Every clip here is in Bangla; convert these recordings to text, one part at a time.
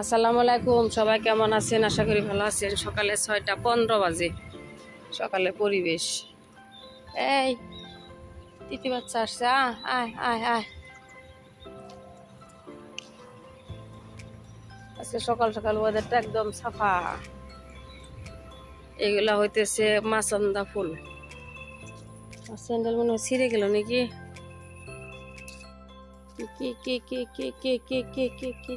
আসসালামু আলাইকুম, সবাই কেমন আছেন? আশা করি ভালো আছেন। সকালে ছয়টা পনেরো বাজে। সকালে পরিবেশ। এই, তিতি বাচ্চা আসছে, আয় আয় আয় আজকে সকাল সকাল ওয়েদারটা একদম সাফা। এগুলা হইতেছে মাসন্দা ফুল। স্যান্ডেল মনে হয় ছিঁড়ে গেল নাকি? কি, কে কে কে কে কে কে কে, কি?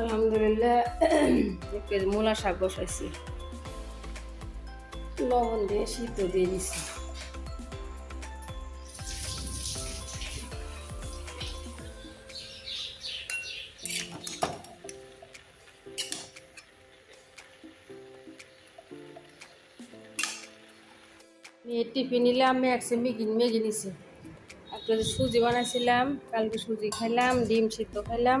আলহামদুলিল্লাহ। মূলা শাক বসাইছি। লবণ দিয়ে শীত দিয়ে দিছি। টিফিন নিলাম ম্যাক্সে মেগি মেগি নিছি। একটা সুজি বানাইছিলাম কালকে সুজি খাইলাম ডিম সিদ্ধ খাইলাম।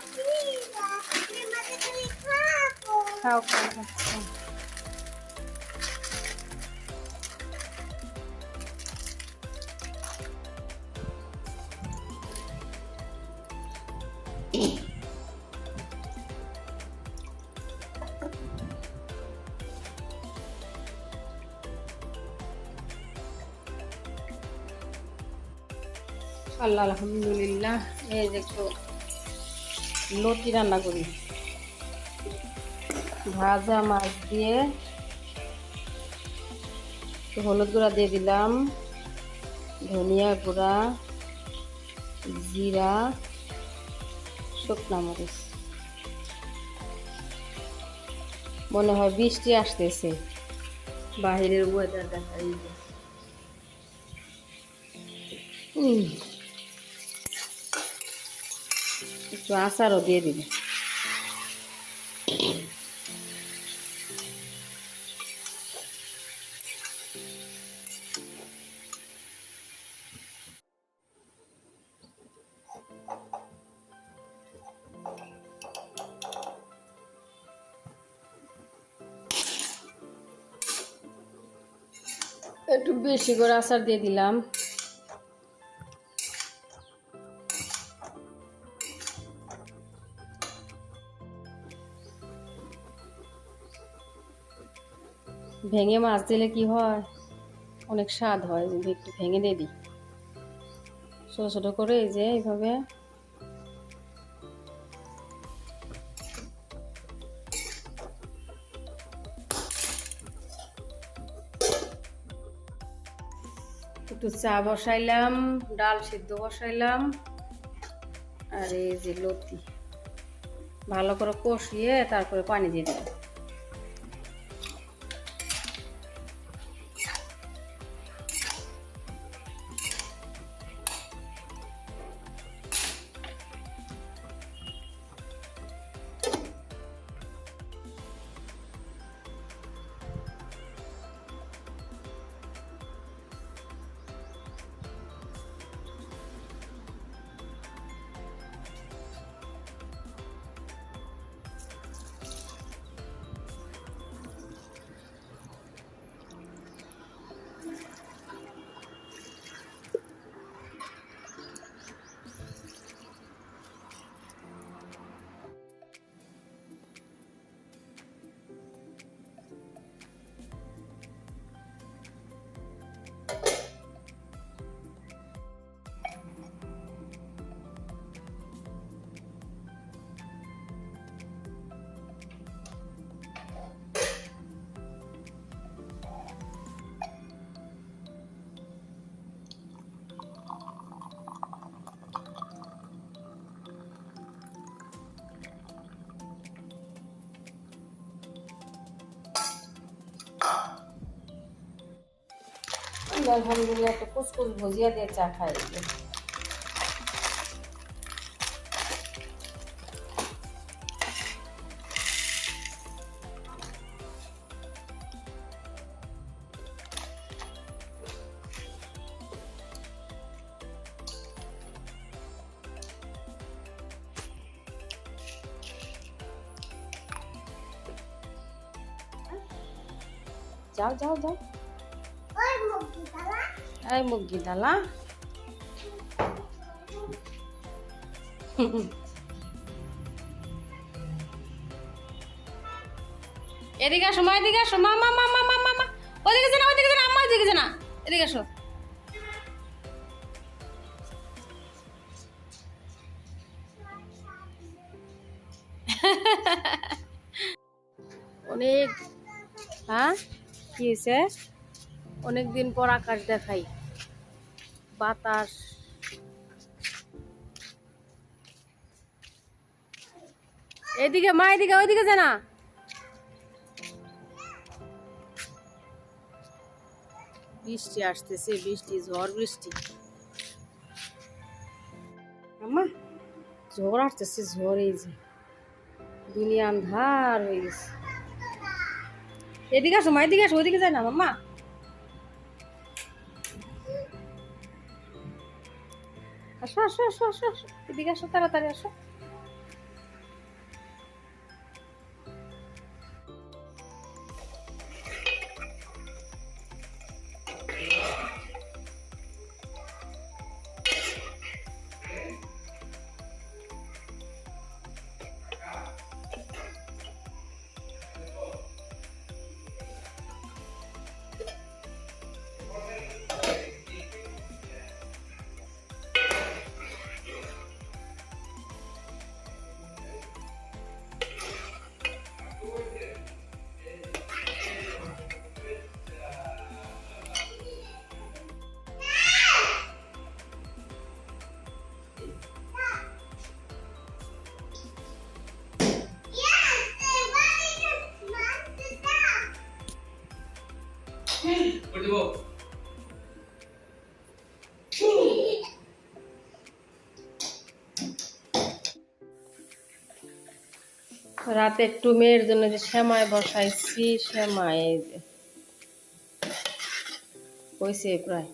Ah, Chao, Carla. Alhamdulillah, eh, he hecho, tiran la comida. ভাজা মাছ দিয়ে হলুদ গুঁড়া দিয়ে দিলাম ধনিয়া গুঁড়া জিরা শুকনা মরিচ। মনে হয় বৃষ্টি আসতেছে। বাহিরের ওয়েদার দেখা একটু আচারও দিয়ে দিবে একটু বেশি করে আচার দিয়ে দিলাম। ভেঙে মাছ দিলে কি হয়? অনেক স্বাদ হয়, যদি একটু ভেঙে দিয়ে দিই। ছোটো ছোটো করে এই যে এইভাবে একটু চা বসাইলাম, ডাল সিদ্ধ বসাইলাম, আর এই যে লতি। ভালো করে কষিয়ে তারপরে পানি দিয়ে দিলাম। अलहमदिल्ला तो कुछ कुछ भुजिया दे अच्छा खाएगी जाओ जाओ जाओ এই মুরগি ডালা এদিকে আসো এদিকে আসো। মা মা মা মা মা মা ওদিকে যে না ওদিকে যে না আম্মা এদিকে যে না এদিকে আসো। অনেক হ্যাঁ? কি হয়েছে? অনেকদিন পর আকাশ দেখাই। বাতাস। এদিকে মা, এদিকে, ওইদিকে যা না। বৃষ্টি আসতেছে, বৃষ্টি, ঝড়, বৃষ্টি। আম্মা, ঝড় আসতেছে, ঝড় এই যে। দুনিয়া আন্ধার হয়ে গেছে। এদিকে আসো মা, এদিকে আসো, ওইদিকে যায় না, মাম্মা। আসো আসো আসো আসো আসো এদিকে আসো তাড়াতাড়ি আসো রাতে একটু মেয়ের জন্য যে শ্যামায় বসাইছি শ্যামায় কইছে প্রায়।